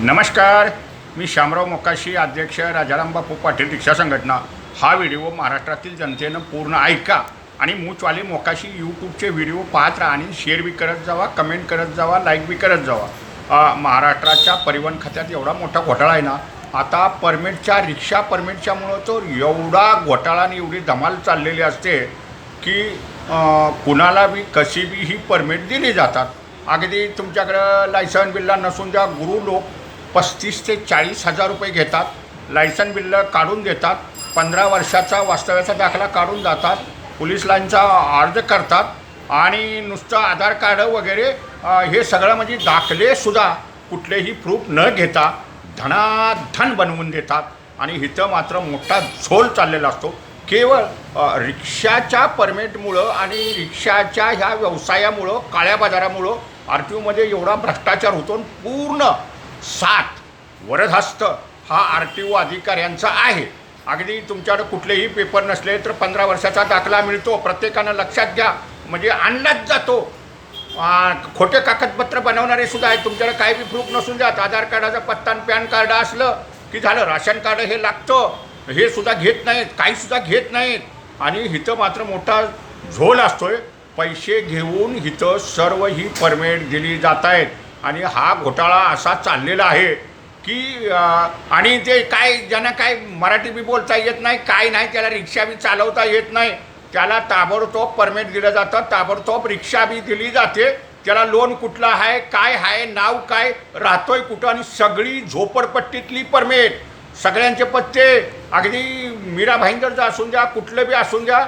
नमस्कार. मी शामराव मोकाशी अध्यक्ष राजाराम बापू पाटील रिक्षा संघटना. हा व्हिडिओ महाराष्ट्रातील जनतेनं पूर्ण ऐका आणि मूचवाले मोकाशी यूट्यूबचे व्हिडिओ पाहत राहा आणि शेअर बी करत जावा कमेंट करत जावा लाईक बी करत जावा. महाराष्ट्राच्या परिवहन खात्यात एवढा मोठा घोटाळा आहे ना आता परमिटच्या रिक्षा परमिटच्यामुळं तो एवढा घोटाळा आणि एवढी धमाल चाललेली असते की कुणाला बी कशी बी ही परमिट दिली जातात. अगदी तुमच्याकडं लायसन बिल्ला नसून ज्या गुरु लोक पस्तीस ते चाळीस हजार रुपये घेतात. लायसन बिल्ल काढून देतात पंधरा वर्षाचा वास्तव्याचा दाखला काढून जातात. पोलीस लाईनचा अर्ज करतात. आणि नुसतं आधार कार्ड वगैरे हे सगळं म्हणजे दाखलेसुद्धा कुठलेही प्रूफ न घेता धनाधन बनवून देतात. आणि इथं मात्र मोठा झोल चाललेला असतो. केवळ रिक्षाच्या परमिटमुळं आणि रिक्षाच्या ह्या व्यवसायामुळं काळ्या बाजारामुळं आर टी ओमध्ये एवढा भ्रष्टाचार होतो आणि पूर्ण सात. वरदहस्त हा आर टी ओ अधिकाऱ्यांचा आहे. अगदी तुमच्याकडे कुठलेही पेपर नसले तर पंधरा वर्षाचा दाखला मिळतो. प्रत्येकानं लक्षात घ्या. म्हणजे आणलाच जातो. खोटे कागदपत्र बनवणारे सुद्धा आहेत. तुमच्याकडे काही बी प्रूफ नसून जात. आधार कार्डाचा पत्ता आणि पॅन कार्ड असलं की झालं राशन कार्ड हे लागतं. हे सुद्धा घेत नाहीत. काही सुद्धा घेत नाहीत. आणि इथं मात्र मोठा झोल असतोय. पैसे घेऊन इथं सर्व ही परमिट दिली जात आहेत. आणि हा घोटाळा असा चाललेला आहे की आणि ते काय ज्यांना काय मराठी बी बोलता येत नाही काय नाही त्याला रिक्षा बी चालवता येत नाही. त्याला ताबडतोब परमिट दिलं जातं ताबडतोब रिक्षा बी दिली जाते. त्याला लोन कुठलं आहे काय आहे नाव काय राहतोय कुठं आणि सगळी झोपडपट्टीतली परमिट. सगळ्यांचे पत्ते अगदी मीरा भाईंदरचा असून द्या कुठलं बी असून द्या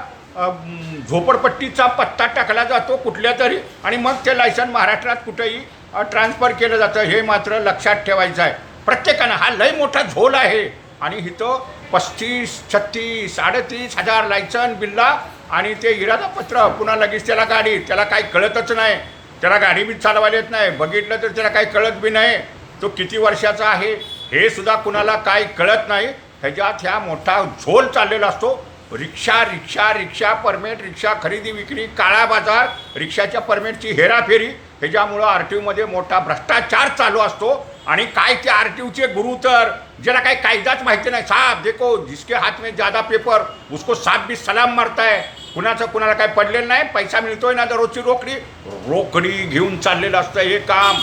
झोपडपट्टीचा पत्ता टाकला जातो कुठल्या तरी. आणि मग ते लायसन महाराष्ट्रात कुठेही ट्रान्सफर केलं जातं. हे मात्र लक्षात ठेवायचं आहे. प्रत्येकानं हा लय मोठा झोल आहे. आणि इथं पस्तीस छत्तीस अडतीस हजार लायसन बिल्ला आणि ते इरादापत्र. पुन्हा लगेच त्याला गाडी. त्याला काही कळतच नाही. त्याला गाडी बी चालवायला येत नाही. बघितलं तर त्याला काही कळत बी नाही. तो किती वर्षाचा आहे? हे सुद्धा कुणाला काही कळत नाही. ह्याच्यात ह्या मोठा झोल चाललेला असतो. रिक्षा रिक्षा रिक्षा परमिट रिक्षा खरेदी विक्री काळा बाजार रिक्षाच्या परमिटची हेराफेरी. ह्याच्यामुळं आर टी ओमध्ये मोठा भ्रष्टाचार चालू असतो. आणि काय ते आर टी ओचे गुरु तर? ज्याला काही कायदाच माहिती नाही. साहेब देखो जिसके हात में ज्यादा पेपर उसको साप बी सलाम मारताय. कुणाचं कुणाला काय पडलेलं नाही. पैसा मिळतोय ना दररोजची रोकडी? रोकडी घेऊन चाललेलं असतं हे काम.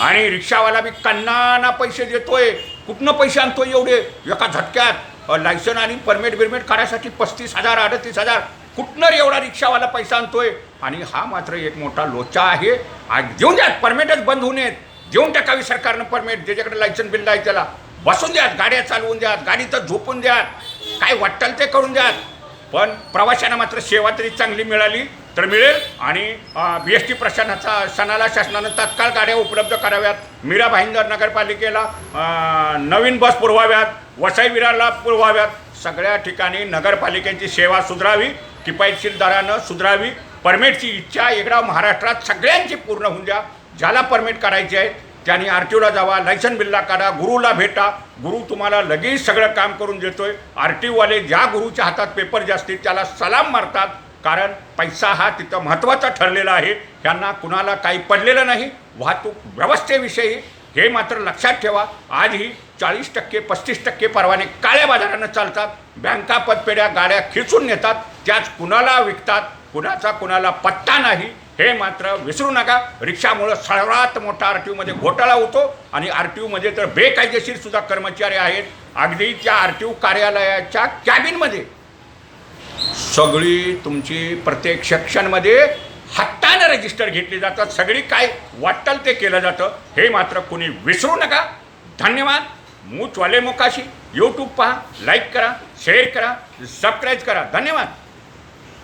आणि रिक्षावाला बी कन्नाना पैसे देतोय. कुठनं पैसे आणतोय एवढे? एका झटक्यात. लायसन आणि परमिट बिरमिट काढायसाठी पस्तीस हजार अडतीस हजार कुठनं एवढा रिक्षावाला पैसा आणतोय? आणि हा मात्र एक मोठा लोचा आहे. आणि देऊन द्या परमिटच बंद होऊ नयेत. देऊन टाकावी सरकारनं परमिट ज्याच्याकडे लायसन बिल आहे त्याला. बसून द्यात गाड्या चालवून द्यात गाडीतच झोपून द्यात काय वाटतं ते करून द्यात पण प्रवाशांना मात्र सेवा तरी चांगली मिळाली. तर मिळेल. आणि बी एस टी प्रशासनाचा सणाला शासनानं तात्काळ गाड्या उपलब्ध कराव्यात. मीरा भाईंदर नगरपालिकेला नवीन बस पुरवाव्यात. वसई विराला पुरवाव्यात. सगळ्या ठिकाणी नगरपालिकेची सेवा सुधारावी किफायतशीर दरानं सुधारावी. परमिटची इच्छा एकदा महाराष्ट्रात सगळ्यांची पूर्ण होऊन द्या. ज्याला परमिट करायची आहे त्यांनी आर टी ओला जावा लायसन बिल्ला काढा गुरुला भेटा. गुरु तुम्हाला लगेच सगळं काम करून देतोय. आर टी ओवाले ज्या गुरुच्या हातात पेपर जास्तीत त्याला सलाम मारतात. कारण पैसा हा तिथं महत्त्वाचा ठरलेला आहे. ह्यांना कुणाला काही पडलेलं नाही. वाहतूक व्यवस्थेविषयी हे मात्र लक्षात ठेवा. आजही चाळीस टक्के पस्तीस टक्के परवाने काळ्या बाजारानं चालतात. बँका पतपेढ्या गाड्या खिचून नेतात. त्याच कुणाला विकतात कुणाचा कुणाला पत्ता नाही हे मात्र विसरू नका. रिक्षामुळं सर्वात मोठा आर टी ओमध्ये घोटाळा होतो आणि आर टी ओमध्ये तर बेकायदेशीर सुद्धा कर्मचारी आहेत. अगदी त्या आर टी ओ कार्यालयाच्या कॅबिनमध्ये सगळी तुमची प्रत्येक सेक्शनमध्ये हट्टानं रजिस्टर घेतली जातात. सगळी काय वाटल ते केलं जातं. हे मात्र कुणी विसरू नका. धन्यवाद. मूचवाले मोकाशी. यूट्यूब पहा. लाईक करा. शेअर करा. सबस्क्राईब करा. धन्यवाद.